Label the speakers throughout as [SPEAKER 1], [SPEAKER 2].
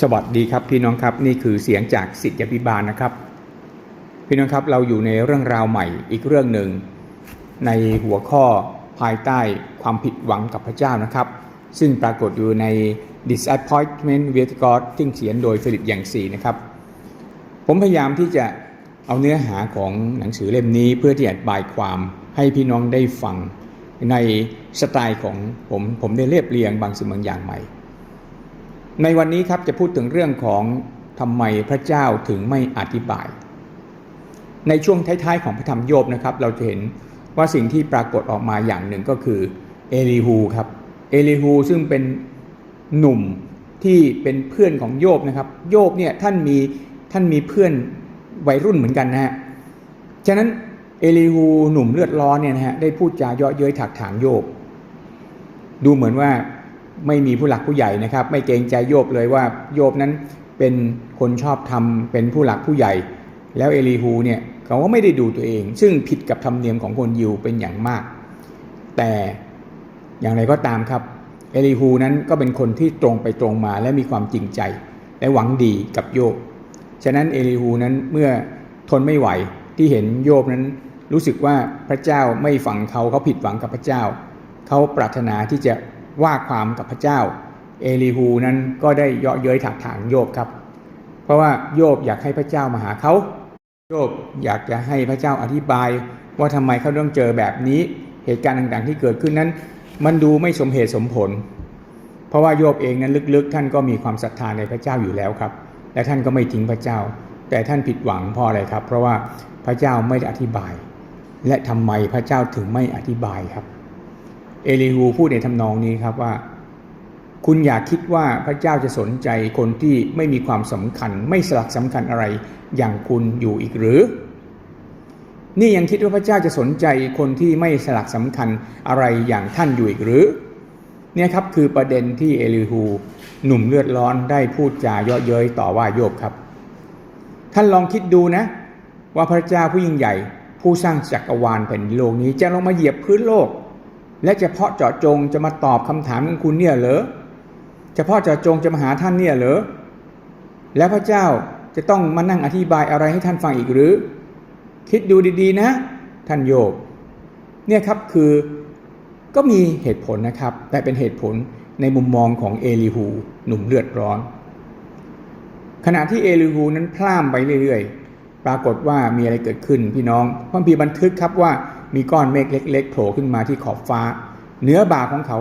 [SPEAKER 1] สวัสดีครับพี่น้องครับนี่คือเสียงจากสิทธิพิบาลนะครับ พี่น้องครับเราอยู่ในเรื่องราวใหม่อีกเรื่องหนึ่ง ในหัวข้อภายใต้ความผิดหวังกับพระเจ้านะครับ ซึ่งปรากฏอยู่ใน disappointment with God ซึ่งเขียนโดยฟิลิปอย่างสีนะครับ ผมพยายามที่จะเอาเนื้อหาของหนังสือเล่มนี้เพื่อที่จะอธิบายความให้พี่น้องได้ฟังในสไตล์ของผมผมได้เรียบเรียงบางสิ่งบางอย่างใหม่ ในวันนี้ครับจะพูดถึงเรื่องของทำไมพระเจ้าถึงไม่อธิบาย ในช่วงท้ายๆของพระธรรมโยบนะครับ เราจะเห็นว่าสิ่งที่ปรากฏออกมาอย่างหนึ่งก็คือเอลีฮูครับเอลีฮูซึ่งเป็นหนุ่มที่เป็นเพื่อนของโยบนะครับ โยบเนี่ยท่านมีท่านมีเพื่อนวัยรุ่นเหมือนกันนะฮะฉะนั้นเอลีฮูหนุ่มเลือดร้อนเนี่ยนะฮะได้พูดจาเยาะเย้ยถักถางโยบ ดูเหมือนว่า ไม่มีผู้หลักผู้ใหญ่นะครับ ไม่เกรงใจโยบเลยว่าโยบนั้นเป็นคนชอบทำเป็นผู้หลักผู้ใหญ่ แล้วเอลีฮูเนี่ยเขาก็ไม่ได้ดูตัวเอง ซึ่งผิดกับธรรมเนียมของคนยิวเป็นอย่างมาก แต่อย่างไรก็ตามครับเอลีฮูนั้นก็เป็นคนที่ตรงไปตรงมาและมีความจริงใจ และหวังดีกับโยบฉะนั้นเอลีฮูนั้นเมื่อทนไม่ไหวที่เห็นโยบนั้นรู้สึกว่าพระเจ้าไม่ฟังเขาเขาผิดหวังกับพระเจ้า เขาปรารถนาที่จะ ว่าความกับพระเจ้า เอลีฮูนั้นก็ได้เยาะเย้ยถักถางโยบครับ เพราะว่าโยบอยากให้พระเจ้ามาหาเขา โยบอยากจะให้พระเจ้าอธิบาย ว่าทำไมเขาต้องเจอแบบนี้ เหตุการณ์ต่างๆที่เกิดขึ้นนั้น มันดูไม่สมเหตุสมผล เพราะว่าโยบเองนั้นลึกๆ ท่านก็มีความศรัทธาในพระเจ้าอยู่แล้วครับ และท่านก็ไม่ทิ้งพระเจ้า แต่ท่านผิดหวังเพราะอะไรครับ เพราะว่าพระเจ้าไม่ได้อธิบาย และทำไมพระเจ้าถึงไม่อธิบายครับ เอลีฮูพูดในทำนองนี้ครับว่า คุณอยากคิดว่าพระเจ้าจะสนใจคนที่ไม่มีความสำคัญ ไม่สลักสำคัญอะไรอย่างคุณอยู่อีกหรือ นี่ยังคิดว่าพระเจ้าจะสนใจคนที่ไม่สลักสำคัญอะไรอย่างท่านอยู่อีกหรือ เนี่ยครับคือประเด็นที่เอลีฮูหนุ่มเลือดร้อนได้พูดจาเยาะเย้ยต่อว่าโยบครับ ท่านลองคิดดูนะ ว่าพระเจ้าผู้ยิ่งใหญ่ ผู้สร้างจักรวาลแผ่นดินโลกนี้จะลงมาเหยียบพื้นโลก และเฉพาะเจาะจงจะมาตอบคำถามของคุณเนี่ยเหรอเฉพาะเจาะจงจะมาหาท่านเนี่ยเหรอแล้วพระเจ้าจะต้องมานั่งอธิบายอะไรให้ท่านฟังอีกหรือ คิดดูดีๆนะ ท่านโยบเนี่ยครับคือก็มีเหตุผลนะครับ แต่เป็นเหตุผลในมุมมองของเอลิฮูหนุ่มเลือดร้อน ขณะที่เอลิฮูนั้นพล่ามไปเรื่อยๆ ปรากฏว่ามีอะไรเกิดขึ้นพี่น้องพระคัมภีบันทึกครับว่า มีก้อนเมฆเล็ก ๆ โผล่ขึ้นมาที่ขอบฟ้า เหนือบ่าของเขา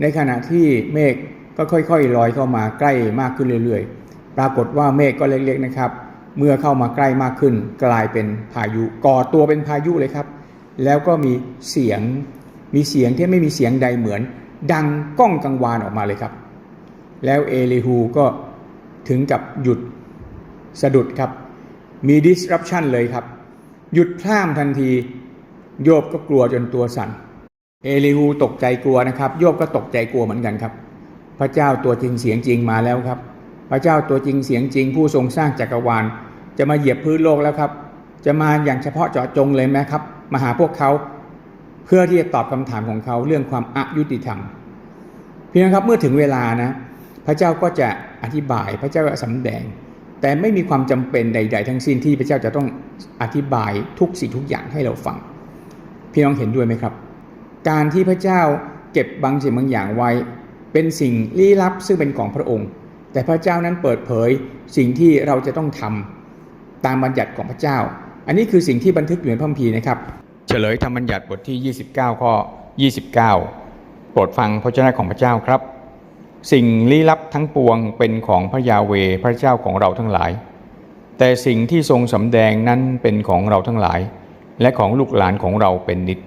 [SPEAKER 1] ในขณะที่เมฆก็ค่อยๆลอยเข้ามาใกล้มากขึ้นเรื่อยๆ ปรากฏว่าเมฆก็เล็กๆนะครับ เมื่อเข้ามาใกล้มากขึ้น กลายเป็นพายุก่อตัวเป็นพายุเลยครับ แล้วก็มีเสียงมีเสียงที่ไม่มีเสียงใดเหมือน ดังก้องกังวานออกมาเลยครับ แล้วเอลิฮูก็ถึงกับหยุดสะดุดครับ มี disruption เลยครับ หยุดพร่ามทันที โยบก็กลัวจนตัวสั่น เอลิฮูตกใจกลัวนะครับ โยบก็ตกใจกลัวเหมือนกันครับ พระเจ้าตัวจริงเสียงจริงมาแล้วครับ พระเจ้าตัวจริงเสียงจริง ผู้ทรงสร้างจักรวาล จะมาเหยียบพื้นโลกแล้วครับ จะมาอย่างเฉพาะเจาะจงเลยไหมครับ มาหาพวกเขาเพื่อที่จะตอบคำถามของเขาเรื่องความอายุติธรรมพี่น้องครับเมื่อถึงเวลานะ พระเจ้าก็จะอธิบายพระเจ้าจะสำแดง แต่ไม่มีความจำเป็นใด ๆ ทั้งสิ้นที่พระเจ้าจะต้องอธิบายทุกสิ่งทุกอย่างให้เราฟัง พี่น้องเห็นด้วยไหมครับ การที่พระเจ้าเก็บบางสิ่งบางอย่างไว้ เป็นสิ่งลี้ลับซึ่งเป็นของพระองค์ แต่พระเจ้านั้นเปิดเผยสิ่งที่เราจะต้องทำตามบัญญัติของพระเจ้า อันนี้คือสิ่งที่บันทึกอยู่ในพระคัมภีร์นะครับ เฉลยธรรมบัญญัติบทที่ 29 ข้อ 29 โปรดฟังพระเจ้าของพระเจ้าครับ สิ่งลี้ลับทั้งปวงเป็นของพระยาเวพระเจ้าของเราทั้งหลาย แต่สิ่งที่ทรงสำแดงนั้นเป็นของเราทั้งหลาย และของลูกหลานของเราเป็นนิด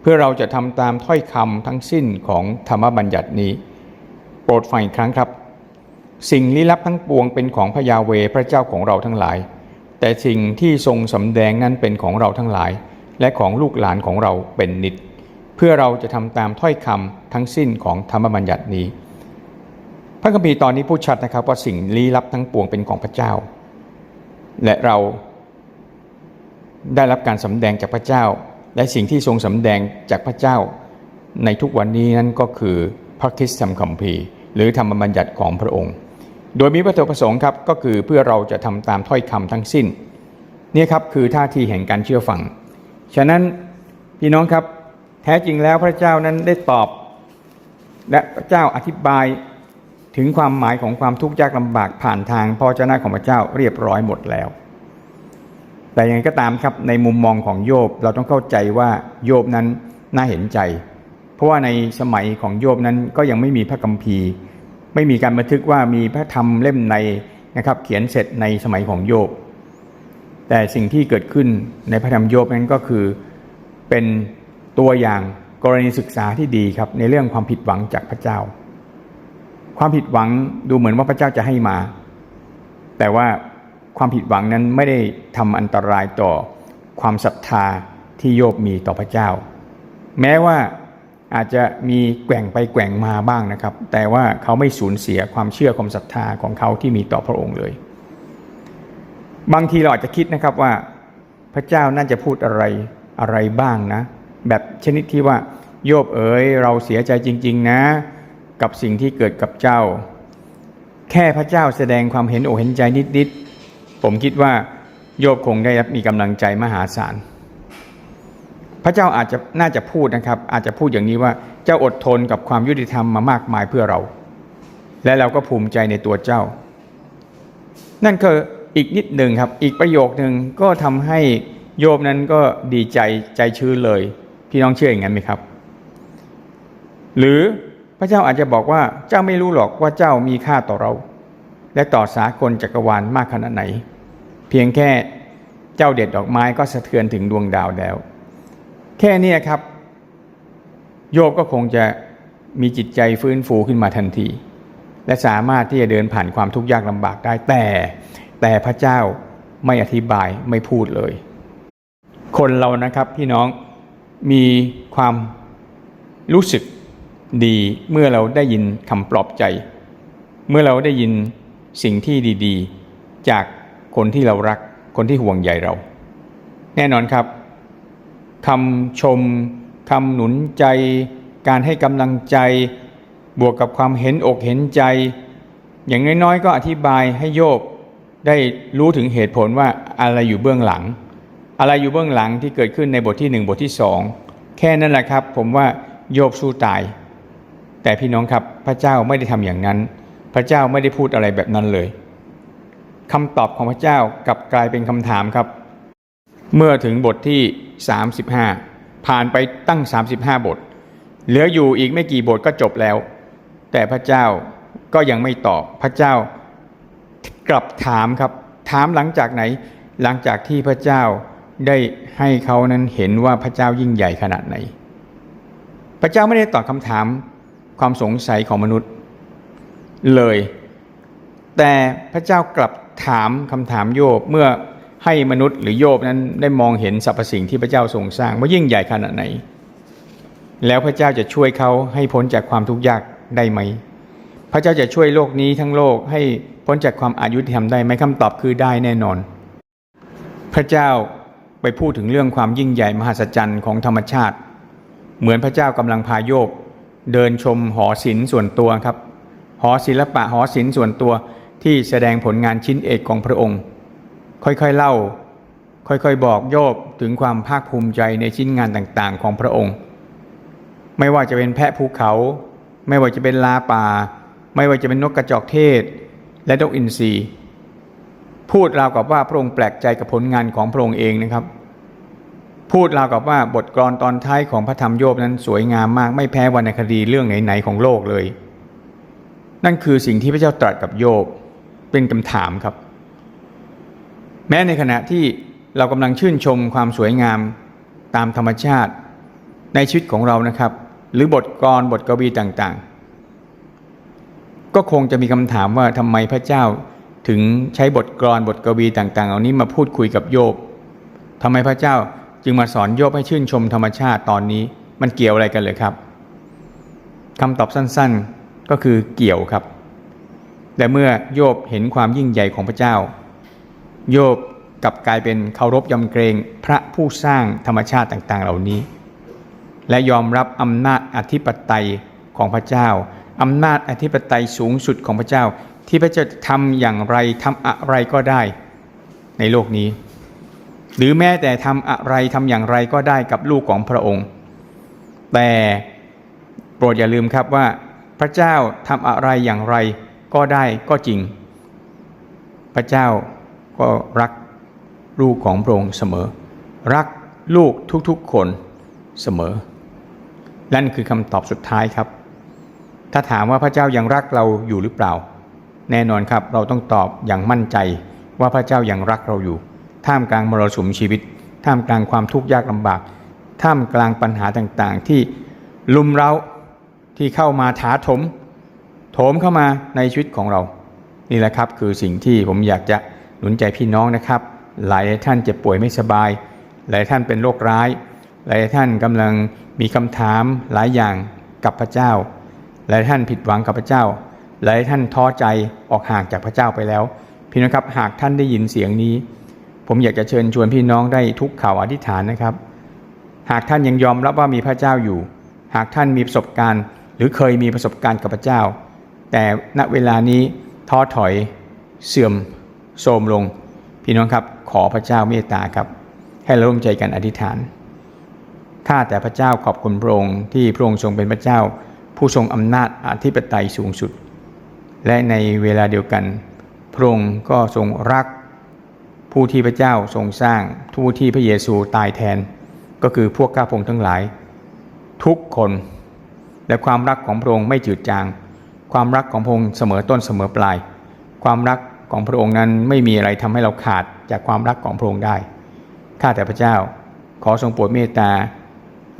[SPEAKER 1] เพื่อเราจะทำตามถ้อยคำทั้งสิ้นของธรรมบัญญัตินี้ โปรดฟังอีกครั้งครับ สิ่งลี้ลับทั้งปวงเป็นของพยาเวพระเจ้าของเราทั้งหลาย แต่สิ่งที่ทรงสำแดงนั้นเป็นของเราทั้งหลาย และของลูกหลานของเราเป็นนิด เพื่อเราจะทำตามถ้อยคำทั้งสิ้นของธรรมบัญญัตินี้ พระคัมภีร์ตอนนี้พูดชัดนะครับว่าสิ่งลี้ลับทั้งปวงเป็นของพระเจ้า และเรา ได้รับการสำแดงจากพระเจ้า และสิ่งที่ทรงสำแดงจากพระเจ้า ในทุกวันนี้นั่นก็คือพระคิสตธรรมคัมภีร์ หรือธรรมบัญญัติของพระองค์ โดยมีวัตถุประสงค์ครับก็คือเพื่อเราจะทำตามถ้อยคำทั้งสิ้นนี่ครับคือท่าทีแห่งการเชื่อฟัง ฉะนั้นพี่น้องครับแท้จริงแล้วพระเจ้านั้นได้ตอบ และพระเจ้าอธิบายถึงความหมายของความทุกข์ยากลำบากผ่านทางพระเจ้าของพระเจ้าเรียบร้อยหมดแล้ว แต่ยังไงก็ตามครับในมุมมองของโยบเราต้องเข้าใจว่าโยบนั้นน่าเห็นใจ เพราะว่าในสมัยของโยบนั้นก็ยังไม่มีพระคัมภีร์ ไม่มีการบันทึกว่ามีพระธรรมเล่มในนะครับเขียนเสร็จในสมัยของโยบ แต่สิ่งที่เกิดขึ้นในพระธรรมโยบนั้นก็คือเป็นตัวอย่างกรณีศึกษาที่ดีครับในเรื่องความผิดหวังจากพระเจ้า ความผิดหวังดูเหมือนว่าพระเจ้าจะให้มา แต่ว่า ความผิดหวังนั้นไม่ได้ทำอันตรายต่อความศรัทธาที่โยบมีต่อพระเจ้า แม้ว่าอาจจะมีแกว่งไปแกว่งมาบ้างนะครับ แต่ว่าเขาไม่สูญเสียความเชื่อความศรัทธาของเขาที่มีต่อพระองค์เลย บางทีเราอาจจะคิดนะครับว่าพระเจ้าน่าจะพูดอะไรอะไรบ้างนะ แบบชนิดที่ว่า โยบเอ๋ยเราเสียใจจริง ๆ นะ กับสิ่งที่เกิดกับเจ้า แค่พระเจ้าแสดงความเห็นอกเห็นใจนิดๆ ผมคิดว่าโยบคงได้รับมีกำลังใจมหาศาล พระเจ้าอาจจะน่าจะพูดนะครับ อาจจะพูดอย่างนี้ว่าเจ้าอดทนกับความยุติธรรมมามากมายเพื่อเรา และเราก็ภูมิใจในตัวเจ้า นั่นคืออีกนิดหนึ่งครับ อีกประโยคหนึ่งก็ทำให้โยบนั้นก็ดีใจใจชื้นเลย พี่น้องเชื่ออย่างนั้นไหมครับ หรือพระเจ้าอาจจะบอกว่าเจ้าไม่รู้หรอกว่าเจ้ามีค่าต่อเรา และต่อสากลจักรวาลมากขนาดไหน เพียงแค่เจ้าเด็ดดอกไม้ก็สะเทือนถึงดวงดาวแล้ว แค่นี้ครับ โยบก็คงจะมีจิตใจฟื้นฟูขึ้นมาทันที และสามารถที่จะเดินผ่านความทุกข์ยากลำบากได้แต่แต่พระเจ้าไม่อธิบายไม่พูดเลย คนเรานะครับพี่น้องมีความรู้สึกดีเมื่อเราได้ยินคำปลอบใจ เมื่อเราได้ยิน สิ่งที่ดีๆ จากคนที่เรารักคนที่ห่วงใยเรา แน่นอนครับคำชมคำหนุนใจ การให้กำลังใจ บวกกับความเห็นอกเห็นใจ อย่างน้อยๆ ก็อธิบายให้โยบได้รู้ถึงเหตุผลว่าอะไรอยู่เบื้องหลัง อะไรอยู่เบื้องหลังที่เกิดขึ้นในบทที่หนึ่งบทที่สองแค่นั้นแหละครับ ผมว่าโยบสู้ตาย แต่พี่น้องครับพระเจ้าไม่ได้ทำอย่างนั้น พระเจ้าไม่ได้พูดอะไรแบบนั้นเลยคำตอบของพระเจ้ากลับกลายเป็นคำถามครับ เมื่อถึงบทที่ 35 ผ่านไปตั้ง 35 บท เหลืออยู่อีกไม่กี่บทก็จบแล้ว แต่พระเจ้าก็ยังไม่ตอบพระเจ้ากลับถามครับ ถามหลังจากไหน หลังจากที่พระเจ้าได้ให้เขานั้นเห็นว่าพระเจ้ายิ่งใหญ่ขนาดไหน พระเจ้าไม่ได้ตอบคำถามความสงสัยของมนุษย์ เลย แต่พระเจ้ากลับถามคำถามโยบเมื่อให้มนุษย์หรือโยบนั้นได้มองเห็นสรรพสิ่งที่พระเจ้าทรงสร้างว่ายิ่งใหญ่ขนาดไหน แล้วพระเจ้าจะช่วยเขาให้พ้นจากความทุกข์ยากได้ไหม พระเจ้าจะช่วยโลกนี้ทั้งโลกให้พ้นจากความอายุที่ทำได้ไหมคำตอบคือได้แน่นอน พระเจ้าไปพูดถึงเรื่องความยิ่งใหญ่มหัศจรรย์ของธรรมชาติ เหมือนพระเจ้ากำลังพาโยบเดินชมหอศิลป์ส่วนตัวครับ หอศิลปะหอศิลป์ส่วนตัวที่แสดงผลงานชิ้นเอกของพระองค์ ค่อยๆเล่า ค่อยๆบอกโยบถึงความภาคภูมิใจในชิ้นงานต่างๆ ของพระองค์ ไม่ว่าจะเป็นแพะภูเขา ไม่ว่าจะเป็นลาป่า ไม่ว่าจะเป็นนกกระจอกเทศ และนกอินทรีพูดราวกับว่าพระองค์แปลกใจกับผลงานของพระองค์เองนะครับ พูดราวกับว่าบทกลอนตอนท้ายของพระธรรมโยบนั้นสวยงามมากไม่แพ้วรรณคดีเรื่องไหนๆของโลกเลย นั่นคือสิ่งที่พระเจ้าตรัสกับโยบเป็นคำถามครับ แม้ในขณะที่เรากำลังชื่นชมความสวยงามตามธรรมชาติ ในชีวิตของเรานะครับ หรือบทกรบทกวีต่างๆ ก็คงจะมีคำถามว่าทำไมพระเจ้าถึงใช้บทกรบทกวีต่างๆ เหล่านี้มาพูดคุยกับโยบทำไมพระเจ้าจึงมาสอนโยบให้ชื่นชมธรรมชาติตอนนี้มันเกี่ยวอะไรกันเลยครับคำตอบสั้นๆ ก็คือเกี่ยวครับแต่เมื่อโยบเห็นความยิ่งใหญ่ของพระเจ้า โยบกลับกลายเป็นเคารพยำเกรงพระผู้สร้างธรรมชาติต่างๆ เหล่านี้ และยอมรับอำนาจอธิปไตยของพระเจ้าอำนาจอธิปไตยสูงสุดของพระเจ้า ที่พระเจ้าทำอย่างไรทำอะไรก็ได้ในโลกนี้ หรือแม้แต่ทำอะไรทำอย่างไรก็ได้กับลูกของพระองค์ แต่โปรดอย่าลืมครับว่า พระเจ้าทำอะไรอย่างไรก็ได้ก็จริง พระเจ้าก็รักลูกของพระองค์เสมอ รักลูกทุกๆคนเสมอ นั่นคือคำตอบสุดท้ายครับ ถ้าถามว่าพระเจ้ายังรักเราอยู่หรือเปล่า แน่นอนครับเราต้องตอบอย่างมั่นใจว่าพระเจ้ายังรักเราอยู่ ท่ามกลางมรสุมชีวิต ท่ามกลางความทุกข์ยากลำบาก ท่ามกลางปัญหาต่างๆ ที่ลุมเรา ที่เข้ามาถาถม โถมเข้ามาในชีวิตของเรา นี่แหละครับคือสิ่งที่ผมอยากจะหนุนใจพี่น้องนะครับ หลายท่านเจ็บป่วยไม่สบาย หลายท่านเป็นโรคร้าย หลายท่านกำลังมีคำถามหลายอย่างกับพระเจ้า หลายท่านผิดหวังกับพระเจ้า หลายท่านท้อใจออกห่างจากพระเจ้าไปแล้ว พี่น้องครับหากท่านได้ยินเสียงนี้ ผมอยากจะเชิญชวนพี่น้องได้ทุกข่าวอธิษฐานนะครับ หากท่านยังยอมรับว่ามีพระเจ้าอยู่ หากท่านมีประสบการณ์ รือเคยมีประสบการณ์กับพระเจ้า แต่ณเวลานี้ท้อถอยเสื่อมโทรมลง พี่น้องครับ ขอพระเจ้าเมตตาครับ ให้เราร่วมใจกันอธิษฐานข้าแต่พระเจ้าขอบคุณพระองค์ที่พระองค์ทรงเป็นพระเจ้า ผู้ทรงอำนาจอธิปไตยสูงสุด และในเวลาเดียวกัน พระองค์ก็ทรงรัก ผู้ที่พระเจ้าทรงสร้างผู้ที่พระเยซูตายแทน ก็คือพวกข้าพงทั้งหลาย ทุกคน และความรักของพระองค์ไม่จืดจาง ความรักของพระองค์เสมอต้นเสมอปลาย ความรักของพระองค์นั้นไม่มีอะไรทำให้เราขาดจากความรักของพระองค์ได้ ข้าแต่พระเจ้า ขอทรงโปรดเมตตา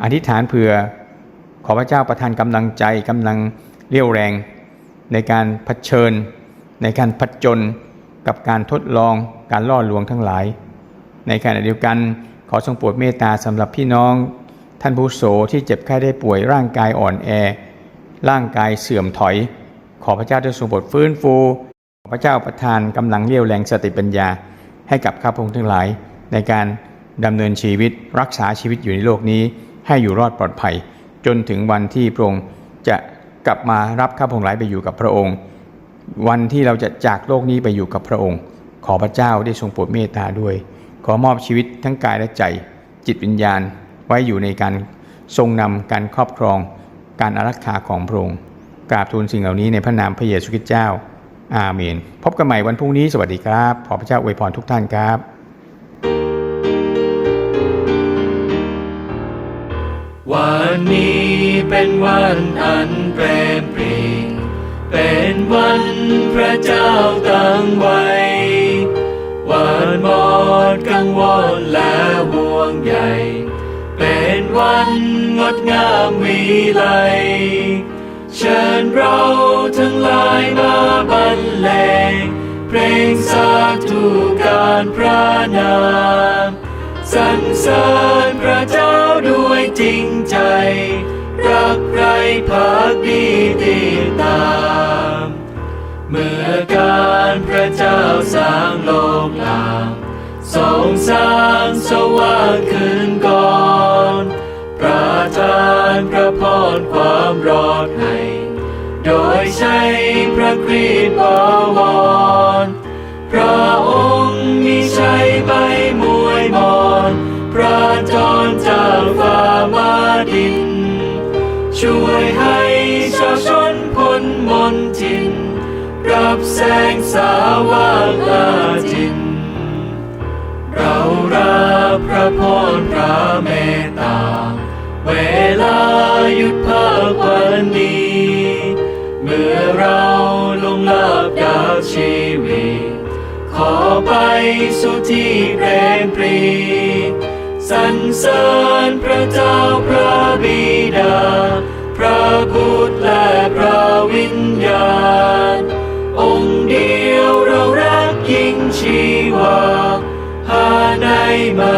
[SPEAKER 1] อธิษฐานเผื่อ ขอพระเจ้าประทานกำลังใจกำลังเรี่ยวแรง ในการเผชิญ ในการผจญกับการทดลองการล่อลวงทั้งหลาย ในขณะเดียวกันขอทรงโปรดเมตตาสำหรับพี่น้อง ท่านผู้โสที่เจ็บไข้ได้ป่วยร่างกายอ่อนแอ ร่างกายเสื่อมถอย ขอพระเจ้าได้ทรงโปรดฟื้นฟู ขอพระเจ้าประทานกำลังเรี่ยวแรงสติปัญญา ให้กับข้าพงทั้งหลาย ในการดำเนินชีวิตรักษาชีวิตอยู่ในโลกนี้ ให้อยู่รอดปลอดภัย จนถึงวันที่พระองค์จะกลับมารับข้าพงหลายไปอยู่กับพระองค์ วันที่เราจะจากโลกนี้ไปอยู่กับพระองค์ ขอพระเจ้าได้ทรงโปรดเมตตาด้วย ขอมอบชีวิตทั้งกายและใจ จิตวิญญาณ ไว้อยู่ในการทรงนำการครอบครองการอารักขาของพระองค์กราบทูลสิ่งเหล่านี้ในพระนามพระเยซูคริสต์เจ้า อาเมน พบกันใหม่วันพรุ่งนี้สวัสดีครับ ขอพระเจ้าอวยพรทุกท่านครับ
[SPEAKER 2] วันนี้เป็นวันอันเปรมปรีเป็นวันพระเจ้าตั้งไว้ วันหมดกังวลและห่วงใย เป็นวันงดงามวิไล เชิญเราทั้งหลายมาบรรเลงเพลงสาธุการพระนามสรรเสริญพระเจ้าด้วยจริงใจ รักใครพักดีติดตาม เมื่อการพระเจ้าสร้างโลกลางทรงสร้างสว่างขึ้นก่อน ประทานพระพรความรอดให้ โดยใช้พระคริสต์บวร พระองค์มีชัยใบมวยมอนพระจรจากฟ้ามาดิน ช่วยให้ชาวชนพ้นมนทิน รับแสงสว่างอาทิตย์เรารับพระพรพระเมต เวลาหยุดพักวันนี้ เมื่อเราลงลับดาวชีวิต ขอไปสู่ที่เปรมปรีสรรเสริญพระเจ้าพระบิดา พระบุตรและพระวิญญาณ องค์เดียวเรารักยิ่งชีวาหาในไม่